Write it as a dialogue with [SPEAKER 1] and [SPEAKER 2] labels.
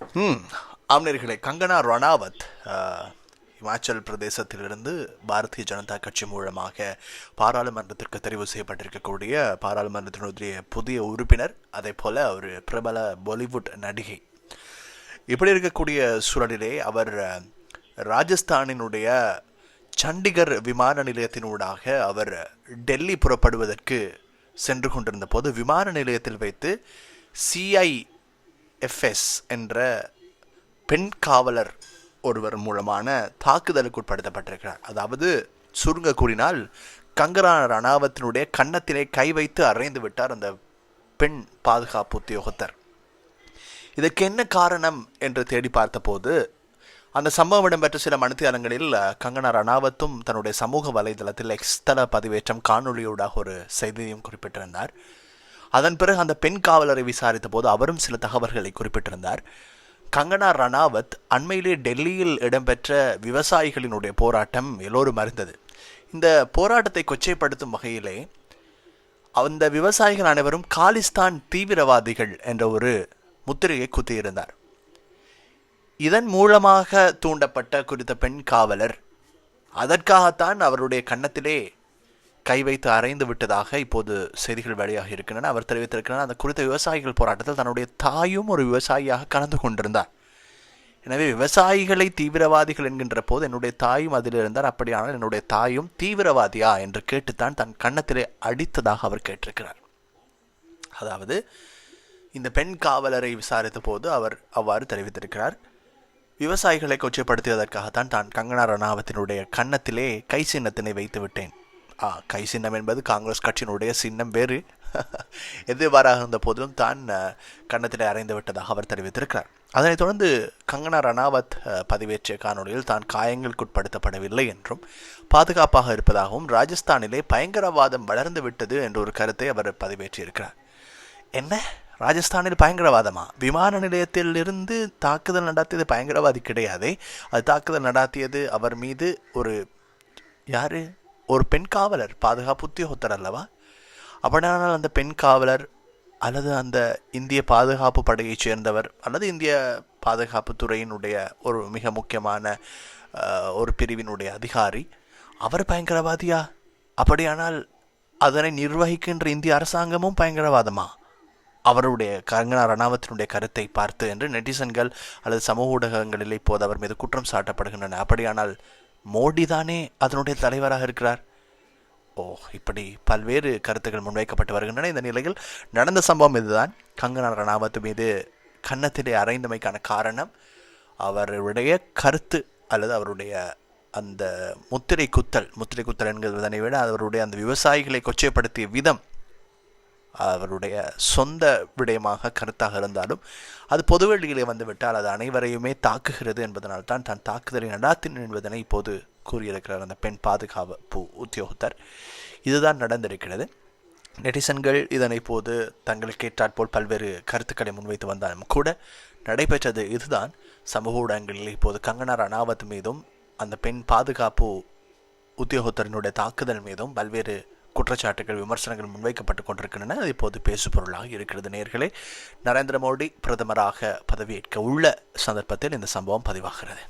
[SPEAKER 1] ம் ஆம்நேர்களே கங்கனா ரணாவத் இமாச்சல் பிரதேசத்திலிருந்து பாரதிய ஜனதா கட்சி மூலமாக பாராளுமன்றத்திற்கு தெரிவு செய்யப்பட்டிருக்கக்கூடிய பாராளுமன்றத்தினுடைய புதிய உறுப்பினர் அதே போல ஒரு பிரபல பாலிவுட் நடிகை. இப்படி இருக்கக்கூடிய சூழலிலே அவர் ராஜஸ்தானினுடைய சண்டிகர் விமான நிலையத்தினூடாக அவர் டெல்லி புறப்படுவதற்கு சென்று கொண்டிருந்த போது விமான நிலையத்தில் வைத்து சிஐ எஃப்எஸ் என்ற பெண் காவலர் ஒருவர் மூலமான தாக்குதலுக்கு உட்படுத்தப்பட்டிருக்கிறார். அதாவது சுருங்க கூறினால் கங்கரா ரணாவத்தினுடைய கன்னத்திலே கை வைத்து அறைந்து விட்டார் அந்த பெண் பாதுகாப்பு உத்தியோகத்தர். இதற்கு என்ன காரணம் என்று தேடி பார்த்தபோது அந்த சம்பவம் இடம்பெற்ற சில மணித்தியாலங்களில் கங்கனா ரணாவத்தும் தன்னுடைய சமூக வலைதளத்தில் எக்ஸ்தல பதிவேற்றம் காணொலியூடாக ஒரு செய்தியையும் குறிப்பிட்டிருந்தார். அதன் பிறகு அந்த பெண் காவலரை விசாரித்த போது அவரும் சில தகவல்களை குறிப்பிட்டிருந்தார். கங்கனா ரணாவத் அண்மையிலே டெல்லியில் இடம்பெற்ற விவசாயிகளினுடைய போராட்டம் எல்லோரும் அறிந்தது. இந்த போராட்டத்தை கொச்சைப்படுத்தும் வகையிலே அந்த விவசாயிகள் அனைவரும் காலிஸ்தான் தீவிரவாதிகள் என்ற ஒரு முத்திரையை குத்தியிருந்தார். இதன் மூலமாக தூண்டப்பட்ட குறித்த பெண் காவலர் அதற்காகத்தான் அவருடைய கன்னத்திலே கை வைத்து அறைந்து விட்டதாக இப்போது செய்திகள் வெளியாக இருக்கின்றன. அவர் தெரிவித்திருக்கிறார் அந்த குறித்த விவசாயிகள் போராட்டத்தில் தன்னுடைய தாயும் ஒரு விவசாயியாக கலந்து கொண்டிருந்தார். எனவே விவசாயிகளை தீவிரவாதிகள் என்கின்ற போது என்னுடைய தாயும் அதில் இருந்தார். அப்படியானால் என்னுடைய தாயும் தீவிரவாதியா என்று கேட்டுத்தான் தன் கன்னத்திலே அடித்ததாக அவர் கேட்டிருக்கிறார். அதாவது இந்த பெண் காவலரை விசாரித்த போது அவர் அவ்வாறு தெரிவித்திருக்கிறார். விவசாயிகளை கொச்சைப்படுத்தியதற்காகத்தான் தான் கங்கனா ரணாவத்தினுடைய கன்னத்திலே கை சின்னத்தினை வைத்து விட்டேன். கை சின்னம் என்பது காங்கிரஸ் கட்சியினுடைய சின்னம் வேறு. எதிர்வாறாக இருந்த போதிலும் தான் கன்னத்தில் அறைந்து விட்டதாக அவர் தெரிவித்திருக்கிறார். அதனைத் தொடர்ந்து கங்கனா ரணாவத் பதிவேற்றிய காணொளியில் தான் காயங்களுக்குட்படுத்தப்படவில்லை என்றும் பாதுகாப்பாக இருப்பதாகவும் ராஜஸ்தானிலே பயங்கரவாதம் வளர்ந்து விட்டது என்ற ஒரு கருத்தை அவர் பதிவேற்றியிருக்கிறார். என்ன? ராஜஸ்தானில் பயங்கரவாதமா? விமான நிலையத்தில் இருந்து தாக்குதல் நடத்தியது பயங்கரவாதி கிடையாதே. அது தாக்குதல் நடாத்தியது அவர் மீது ஒரு யாரு? ஒரு பெண் காவலர் பாதுகாப்பு உத்தியோகத்தர் அல்லவா? அப்படியானால் அந்த பெண் காவலர் அல்லது அந்த இந்திய பாதுகாப்பு படையைச் சேர்ந்தவர் அல்லது இந்திய பாதுகாப்பு துறையினுடைய ஒரு மிக முக்கியமான ஒரு பிரிவினுடைய அதிகாரி அவர் பயங்கரவாதியா? அப்படியானால் அதனை நிர்வகிக்கின்ற இந்திய அரசாங்கமும் பயங்கரவாதமா? அவருடைய கங்கனா ரணாவத்தினுடைய கருத்தை பார்த்து என்று நெட்டிசன்கள் அல்லது சமூக ஊடகங்களில் இப்போது அவர் மீது குற்றம் சாட்டப்படுகின்றன. அப்படியானால் மோடி தானே அதனுடைய தலைவராக இருக்கிறார். ஓ இப்படி பல்வேறு கருத்துக்கள் முன்வைக்கப்பட்டு வருகின்றன. இந்த நிலையில் நடந்த சம்பவம் இதுதான். கங்கனா ரணாவத் மீது கன்னத்திலே அறைந்தமைக்கான காரணம் அவருடைய கருத்து அல்லது அவருடைய அந்த முத்திரை குத்தல் முத்திரை குத்தல் என்கிறதனை விட அவருடைய அந்த விவசாயிகளை கொச்சைப்படுத்திய விதம் அவருடைய சொந்த விடயமாக கருத்தாக இருந்தாலும் அது பொதுவெளியிலே வந்துவிட்டால் அது அனைவரையுமே தாக்குகிறது என்பதனால் தான் தான் தாக்குதலை நடாத்தின் என்பதனை இப்போது கூறியிருக்கிறார் அந்த பெண் பாதுகாப்பு உத்தியோகத்தர். இதுதான் நடந்திருக்கிறது. நெட்டிசன்கள் இதனை போது தங்களுக்கு ஏற்றாற்போல் பல்வேறு கருத்துக்களை முன்வைத்து வந்தாலும் கூட நடைபெற்றது இதுதான். சமூக ஊடகங்களில் இப்போது கங்கனா ரணாவத் மீதும் அந்த பெண் பாதுகாப்பு உத்தியோகத்தரினுடைய தாக்குதல் மீதும் பல்வேறு குற்றச்சாட்டுகள் விமர்சனங்கள் முன்வைக்கப்பட்டு கொண்டிருக்கின்றன. அது இப்போது பேசுபொருளாக இருக்கிறது. நேர்களே நரேந்திர மோடி பிரதமராக பதவியேற்க உள்ள சந்தர்ப்பத்தில் இந்த சம்பவம் பதிவாகிறது.